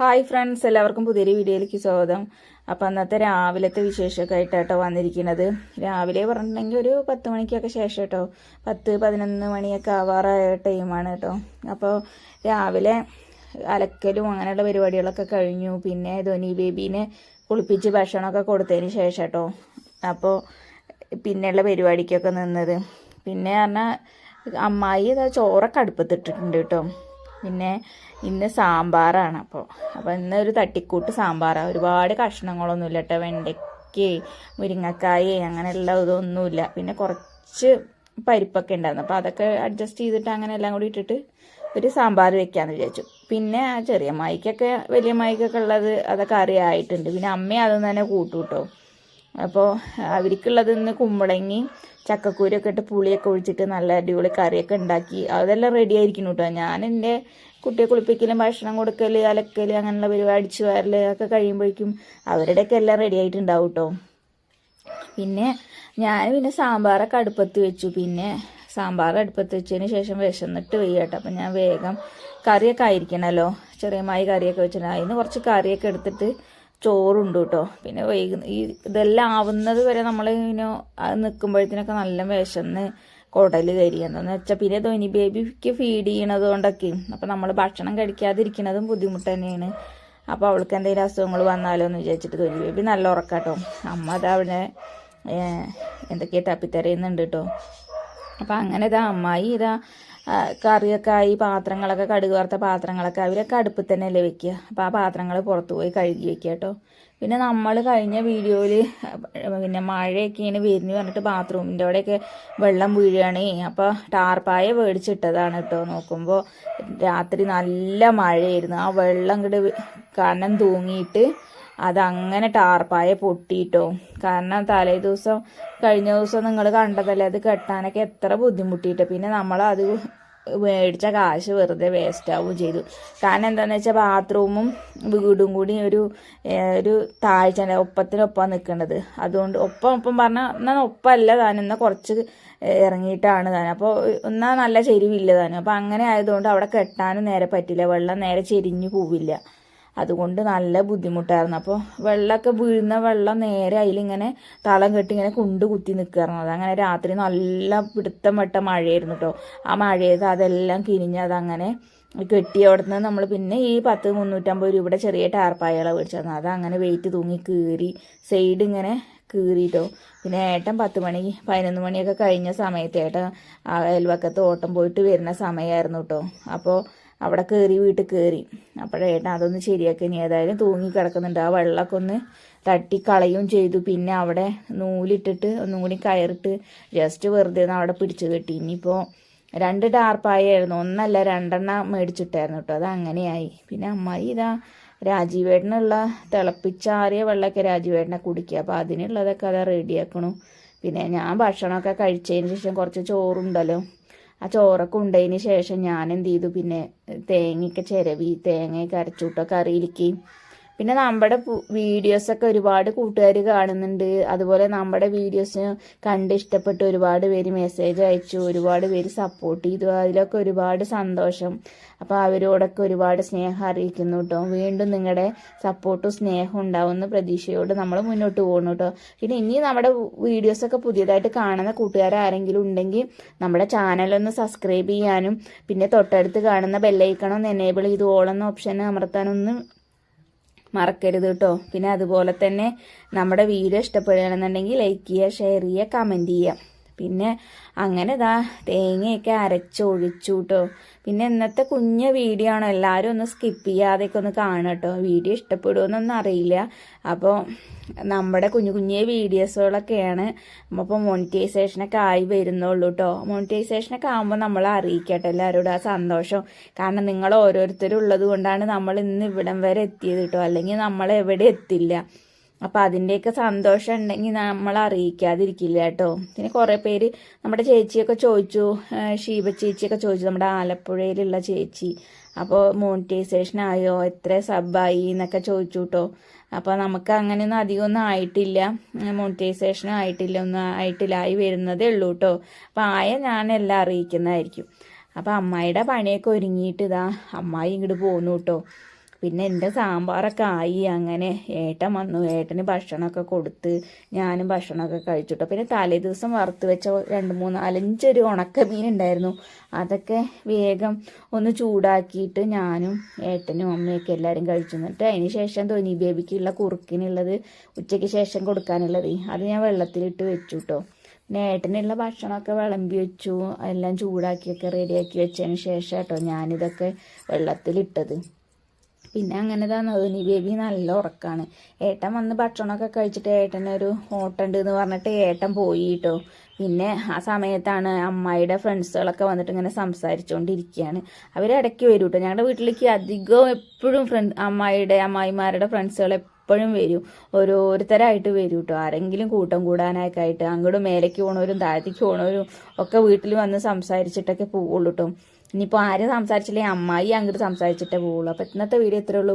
Hi friends എല്ലാവർക്കും പുതിയൊരു വീഡിയോയിലേക്ക് സ്വാഗതം. അപ്പം അന്നത്തെ രാവിലത്തെ വിശേഷമൊക്കെ ആയിട്ടാട്ടോ വന്നിരിക്കുന്നത്. രാവിലെ പറഞ്ഞിട്ടുണ്ടെങ്കിൽ ഒരു പത്ത് മണിക്കൊക്കെ ശേഷം കേട്ടോ. പത്ത് പതിനൊന്ന് മണിയൊക്കെ ആവാറായ ടൈമാണ് കേട്ടോ. അപ്പോൾ രാവിലെ അലക്കലും അങ്ങനെയുള്ള പരിപാടികളൊക്കെ കഴിഞ്ഞു. പിന്നെ ധോനി ബേബീനെ കുളിപ്പിച്ച് ഭക്ഷണമൊക്കെ കൊടുത്തതിന് ശേഷം കേട്ടോ. അപ്പോൾ പിന്നെയുള്ള പരിപാടിക്കൊക്കെ നിന്നത്. പിന്നെ പറഞ്ഞാൽ അമ്മായി ചോറൊക്കെ അടുപ്പത്തിട്ടിട്ടുണ്ട് കേട്ടോ. പിന്നെ ഇന്ന് സാമ്പാറാണ് അപ്പോൾ അപ്പോൾ ഇന്ന് ഒരു തട്ടിക്കൂട്ട് സാമ്പാറാണ് ഒരുപാട് കഷ്ണങ്ങളൊന്നുമില്ല കേട്ടോ വെണ്ടയ്ക്ക് മുരിങ്ങക്കായ അങ്ങനെയുള്ള ഇതൊന്നുമില്ല. പിന്നെ കുറച്ച് പരിപ്പൊക്കെ ഉണ്ടായിരുന്നു. അപ്പോൾ അതൊക്കെ അഡ്ജസ്റ്റ് ചെയ്തിട്ട് അങ്ങനെ എല്ലാം കൂടി ഇട്ടിട്ട് ഒരു സാമ്പാർ വെക്കാമെന്ന് വിചാരിച്ചു. പിന്നെ ആ ചെറിയ മായിക്കൊക്കെ വലിയ മായിക്കൊക്കെ ഉള്ളത് അതൊക്കെ അറിയായിട്ടുണ്ട്. പിന്നെ അമ്മയും അതൊന്നും തന്നെ കൂട്ടു കേട്ടോ അപ്പോൾ അവർക്കുള്ളത് ഇന്ന് കുമ്പളങ്ങി ചക്കക്കൂരൊക്കെ ഇട്ട് പുളിയൊക്കെ ഒഴിച്ചിട്ട് നല്ല അടിപൊളി കറിയൊക്കെ ഉണ്ടാക്കി. അതെല്ലാം റെഡി ആയിരിക്കുന്നു കേട്ടോ ഞാൻ എന്റെ കുട്ടിയെ കുളിപ്പിക്കലും ഭക്ഷണം കൊടുക്കൽ അലക്കൽ അങ്ങനെയുള്ള പരിപാടി അടിച്ചു വാരൽ ഒക്കെ കഴിയുമ്പോഴേക്കും അവരുടെയൊക്കെ എല്ലാം റെഡി ആയിട്ടുണ്ടാവും കേട്ടോ പിന്നെ ഞാൻ പിന്നെ സാമ്പാറൊക്കെ അടുപ്പത്ത് വെച്ചു. പിന്നെ സാമ്പാർ അടുപ്പത്ത് വെച്ചതിന് ശേഷം വിശന്നിട്ട് വയ്യട്ടോ അപ്പം ഞാൻ വേഗം കറിയൊക്കെ ആയിരിക്കണമല്ലോ ചെറിയമായി കറിയൊക്കെ വെച്ചിട്ടുണ്ട്. അതിന് കുറച്ച് കറിയൊക്കെ എടുത്തിട്ട് ചോറുണ്ട് കേട്ടോ പിന്നെ വൈകുന്ന ഈ ഇതെല്ലാം ആവുന്നത് വരെ നമ്മൾ ഇങ്ങനെ നിൽക്കുമ്പോഴത്തേനൊക്കെ നല്ല വിശന്ന് കുടൽ കരി എന്താണെന്ന് വെച്ചാൽ പിന്നെ ധോനി ബേബിക്ക് ഫീഡ് ചെയ്യണത് കൊണ്ടൊക്കെ. അപ്പം നമ്മൾ ഭക്ഷണം കഴിക്കാതിരിക്കണതും ബുദ്ധിമുട്ട് തന്നെയാണ്. അപ്പോൾ അവൾക്ക് എന്തെങ്കിലും അസുഖങ്ങൾ വന്നാലോ എന്ന് വിചാരിച്ചിട്ട് ധോനി ബേബി നല്ല ഉറക്കാട്ടോ. അമ്മ അത് അവിടെ എന്തൊക്കെയാ തപ്പിത്തരയുന്നുണ്ട് കേട്ടോ അപ്പം അങ്ങനെ ഇതാ അമ്മായി ഇതാ കറിയൊക്കെ ആയി പാത്രങ്ങളൊക്കെ കടുക് വറുത്ത പാത്രങ്ങളൊക്കെ അവരൊക്കെ അടുപ്പിൽ തന്നെയല്ലേ വെക്കുക. അപ്പോൾ ആ പാത്രങ്ങൾ പുറത്ത് പോയി കഴുകി വെക്കുക കേട്ടോ. പിന്നെ നമ്മൾ കഴിഞ്ഞ വീഡിയോയിൽ പിന്നെ മഴയൊക്കെ ഇങ്ങനെ വരുന്നു പറഞ്ഞിട്ട് ബാത്റൂമിന്റെ അവിടെയൊക്കെ വെള്ളം വീഴുകയാണ്. അപ്പോൾ ടാർപ്പായ മേടിച്ചിട്ടതാണ് കേട്ടോ നോക്കുമ്പോൾ രാത്രി നല്ല മഴയായിരുന്നു. ആ വെള്ളം ഇങ്ങോട്ട് കനം തൂങ്ങിയിട്ട് അതങ്ങനെ ടാർപ്പായ പൊട്ടിയിട്ടോ കാരണം തലേ ദിവസം കഴിഞ്ഞ ദിവസം നിങ്ങൾ കണ്ടതല്ലേ അത് കെട്ടാനൊക്കെ എത്ര ബുദ്ധിമുട്ടിയിട്ട്. പിന്നെ നമ്മൾ അത് മേടിച്ച കാശ് വെറുതെ വേസ്റ്റ് ആവുകയും ചെയ്തു. കാരണം എന്താണെന്ന് വെച്ചാൽ ബാത്റൂമും വീടും കൂടി ഒരു ഒരു താഴ്ച ഒപ്പത്തിനൊപ്പം നിൽക്കേണ്ടത് അതുകൊണ്ട് ഒപ്പം ഒപ്പം പറഞ്ഞാൽ എന്നാൽ ഒപ്പമല്ല താനും എന്നാൽ കുറച്ച് ഇറങ്ങിയിട്ടാണ് താനും. അപ്പോൾ എന്നാൽ നല്ല ചെരിവില്ല താനും. അപ്പോൾ അങ്ങനെ ആയതുകൊണ്ട് അവിടെ കെട്ടാനും നേരെ പറ്റില്ല. വെള്ളം നേരെ ചെരിഞ്ഞു പോവില്ല. അതുകൊണ്ട് നല്ല ബുദ്ധിമുട്ടായിരുന്നു. അപ്പോൾ വെള്ളമൊക്കെ വീഴുന്ന വെള്ളം നേരെ അതിലിങ്ങനെ തളം കെട്ടി ഇങ്ങനെ കുണ്ട് കുത്തി നിൽക്കുകയായിരുന്നു അതങ്ങനെ രാത്രി നല്ല പിടുത്തം വെട്ട മഴയായിരുന്നു കേട്ടോ ആ മഴയത് അതെല്ലാം കിരിഞ്ഞ് അതങ്ങനെ കെട്ടി അവിടുന്ന് നമ്മൾ പിന്നെ ഈ പത്ത് മുന്നൂറ്റമ്പത് രൂപയുടെ ചെറിയ ടാർപ്പായകളെ മേടിച്ചു അതങ്ങനെ വെയിറ്റ് തൂങ്ങി കീറി സൈഡ് ഇങ്ങനെ കീറിയിട്ടോ പിന്നെ ഏട്ടൻ പത്ത് മണി പതിനൊന്ന് മണിയൊക്കെ കഴിഞ്ഞ സമയത്ത് ഏട്ടൻ അയൽവക്കത്ത് ഓട്ടം പോയിട്ട് വരുന്ന സമയമായിരുന്നു കേട്ടോ അപ്പോൾ അവിടെ കയറി വീട്ടിൽ കയറി അപ്പോഴേട്ടൻ അതൊന്ന് ശരിയാക്കി. ഇനി ഏതായാലും തൂങ്ങി കിടക്കുന്നുണ്ട്. ആ വെള്ളമൊക്കെ ഒന്ന് തട്ടിക്കളയും ചെയ്തു. പിന്നെ അവിടെ നൂലിട്ടിട്ട് ഒന്നും കൂടി കയറിട്ട് ജസ്റ്റ് വെറുതെ അവിടെ പിടിച്ചു കെട്ടി. ഇനിയിപ്പോൾ രണ്ട് ടാർപ്പായായിരുന്നു. ഒന്നല്ല രണ്ടെണ്ണം മേടിച്ചിട്ടായിരുന്നു കേട്ടോ. അത് അങ്ങനെയായി. പിന്നെ അമ്മായി ഇതാ രാജീവേട്ടനുള്ള തിളപ്പിച്ചാറിയ വെള്ളമൊക്കെ രാജീവേട്ടനെ കുടിക്കുക. അപ്പോൾ അതിനുള്ളതൊക്കെ അതാ റെഡിയാക്കണു പിന്നെ ഞാൻ ഭക്ഷണമൊക്കെ കഴിച്ചതിന് ശേഷം കുറച്ച് ചോറുണ്ടല്ലോ. ആ ചോറൊക്കെ ഉണ്ടതിന് ശേഷം ഞാൻ എന്ത് ചെയ്തു പിന്നെ തേങ്ങയൊക്കെ ചിരവി തേങ്ങയൊക്കെ അരച്ചുട്ടോ കറിയിലേക്ക് പിന്നെ നമ്മുടെ വീഡിയോസൊക്കെ ഒരുപാട് കൂട്ടുകാർ കാണുന്നുണ്ട്. അതുപോലെ നമ്മുടെ വീഡിയോസ് കണ്ട് ഇഷ്ടപ്പെട്ട് ഒരുപാട് പേര് മെസ്സേജ് അയച്ചു ഒരുപാട് പേര് സപ്പോർട്ട് ചെയ്തു. അതിലൊക്കെ ഒരുപാട് സന്തോഷം. അപ്പോൾ അവരോടൊക്കെ ഒരുപാട് സ്നേഹം അറിയിക്കുന്നു കേട്ടോ വീണ്ടും നിങ്ങളുടെ സപ്പോർട്ടും സ്നേഹം ഉണ്ടാവുന്ന പ്രതീക്ഷയോട് നമ്മൾ മുന്നോട്ട് പോകുന്നു കേട്ടോ പിന്നെ ഇനി നമ്മുടെ വീഡിയോസ് ഒക്കെ പുതിയതായിട്ട് കാണുന്ന കൂട്ടുകാർ ആരെങ്കിലും ഉണ്ടെങ്കിൽ നമ്മുടെ ചാനലൊന്ന് സബ്സ്ക്രൈബ് ചെയ്യാനും പിന്നെ തൊട്ടടുത്ത് കാണുന്ന ബെല്ലൈക്കണം എനേബിൾ ചെയ്ത് ഓളെന്ന ഓപ്ഷൻ അമർത്താനൊന്നും മറക്കരുത് കേട്ടോ. പിന്നെ അതുപോലെ തന്നെ നമ്മുടെ വീഡിയോ ഇഷ്ടപ്പെടുകയാണെന്നുണ്ടെങ്കിൽ ലൈക്ക് ചെയ്യുക ഷെയർ ചെയ്യുക കമന്റ് ചെയ്യുക. പിന്നെ അങ്ങനെ ഇതാ തേങ്ങയൊക്കെ അരച്ചൊഴിച്ചു കേട്ടോ പിന്നെ ഇന്നത്തെ കുഞ്ഞ വീഡിയോ ആണ്. എല്ലാവരും ഒന്ന് സ്കിപ്പ് ചെയ്യാതെയൊക്കെ ഒന്ന് കാണുക കേട്ടോ വീഡിയോ ഇഷ്ടപ്പെടുമെന്നൊന്നും അറിയില്ല. അപ്പോൾ നമ്മുടെ കുഞ്ഞു കുഞ്ഞു വീഡിയോസുകളൊക്കെയാണ് നമ്മളിപ്പോൾ മോണിറ്റൈസേഷനൊക്കെ ആയി വരുന്നുള്ളൂ കേട്ടോ മോണിറ്റൈസേഷനൊക്കെ ആകുമ്പോൾ നമ്മൾ അറിയിക്കട്ടെ എല്ലാവരോടും ആ സന്തോഷം. കാരണം നിങ്ങൾ ഓരോരുത്തരും ഉള്ളത് കൊണ്ടാണ് നമ്മൾ ഇന്ന് ഇവിടം വരെ എത്തിയത് കേട്ടോ അല്ലെങ്കിൽ നമ്മൾ എവിടെ എത്തില്ല. അപ്പോൾ അതിന്റെയൊക്കെ സന്തോഷം ഉണ്ടെങ്കിൽ നമ്മൾ അറിയിക്കാതിരിക്കില്ല കേട്ടോ. പിന്നെ കുറേ പേര് നമ്മുടെ ചേച്ചിയൊക്കെ ചോദിച്ചു ഷീബ ചേച്ചിയൊക്കെ ചോദിച്ചു നമ്മുടെ ആലപ്പുഴയിലുള്ള ചേച്ചി. അപ്പോൾ മോണിറ്റൈസേഷൻ ആയോ എത്ര സബായി എന്നൊക്കെ ചോദിച്ചു കേട്ടോ. അപ്പോൾ നമുക്ക് അങ്ങനെയൊന്നും അധികമൊന്നും ആയിട്ടില്ല. മോണിറ്റൈസേഷനും ആയിട്ടില്ല ഒന്നും ആയിട്ടില്ല ആയി വരുന്നതേ ഉള്ളൂ കേട്ടോ. അപ്പോൾ ആയ ഞാനെല്ലാം അറിയിക്കുന്നതായിരിക്കും. അപ്പോൾ അമ്മായിയുടെ പണിയൊക്കെ ഒരുങ്ങിയിട്ട് ഇതാ അമ്മായി ഇങ്ങോട്ട് പോന്നു കേട്ടോ. പിന്നെ എന്റെ സാമ്പാറൊക്കെ ആയി അങ്ങനെ ഏട്ടൻ വന്നു. ഏട്ടന് ഭക്ഷണമൊക്കെ കൊടുത്ത് ഞാനും ഭക്ഷണമൊക്കെ കഴിച്ചിട്ടോ. പിന്നെ തലേ ദിവസം വറുത്ത് വെച്ച രണ്ട് മൂന്ന് നാലഞ്ചൊരു ഉണക്കമീൻ ഉണ്ടായിരുന്നു. അതൊക്കെ വേഗം ഒന്ന് ചൂടാക്കിയിട്ട് ഞാനും ഏട്ടനും അമ്മയൊക്കെ എല്ലാവരും കഴിച്ചു. എന്നിട്ട് അതിന് ശേഷം ധോനി ബേബിക്കുള്ള കുറുക്കിനുള്ളത് ഉച്ചയ്ക്ക് ശേഷം കൊടുക്കാനുള്ളത്. അത് ഞാൻ വെള്ളത്തിലിട്ട് വെച്ചു കേട്ടോ പിന്നെ ഏട്ടനുള്ള ഭക്ഷണമൊക്കെ വിളമ്പി വെച്ചു. എല്ലാം ചൂടാക്കിയൊക്കെ റെഡിയാക്കി വെച്ചതിന് ശേഷം കേട്ടോ ഞാനിതൊക്കെ വെള്ളത്തിലിട്ടത്. പിന്നെ അങ്ങനെ തന്നെ നീ ബേബി നല്ല ഉറക്കാണ്. ഏട്ടൻ വന്ന് ഭക്ഷണമൊക്കെ കഴിച്ചിട്ട് ഏട്ടനൊരു ഓട്ടുണ്ട് എന്ന് പറഞ്ഞിട്ട് ഏട്ടൻ പോയി കേട്ടോ പിന്നെ ആ സമയത്താണ് അമ്മായിയുടെ ഫ്രണ്ട്സുകളൊക്കെ വന്നിട്ട് ഇങ്ങനെ സംസാരിച്ചുകൊണ്ടിരിക്കുകയാണ് അവർ ഇടയ്ക്ക് വരും കേട്ടോ ഞങ്ങളുടെ വീട്ടിലേക്ക് അധികവും എപ്പോഴും ഫ്രണ്ട് അമ്മായിയുടെ അമ്മായിമാരുടെ ഫ്രണ്ട്സുകൾ എപ്പോഴും വരും. ഓരോരുത്തരായിട്ട് വരും കേട്ടോ ആരെങ്കിലും കൂട്ടം കൂടാനൊക്കെ ആയിട്ട് അങ്ങോട്ടും മേലേക്ക് പോണവരും താഴത്തേക്ക് പോണവരും ഒക്കെ വീട്ടിൽ വന്ന് സംസാരിച്ചിട്ടൊക്കെ പോവുള്ളൂ കേട്ടോ ഇനിയിപ്പോൾ ആരും സംസാരിച്ചില്ലെങ്കിൽ അമ്മായി അങ്ങോട്ട് സംസാരിച്ചിട്ടേ പോവുള്ളൂ. അപ്പോൾ ഇന്നത്തെ വീഡിയോ ഇത്രേ ഉള്ളൂ.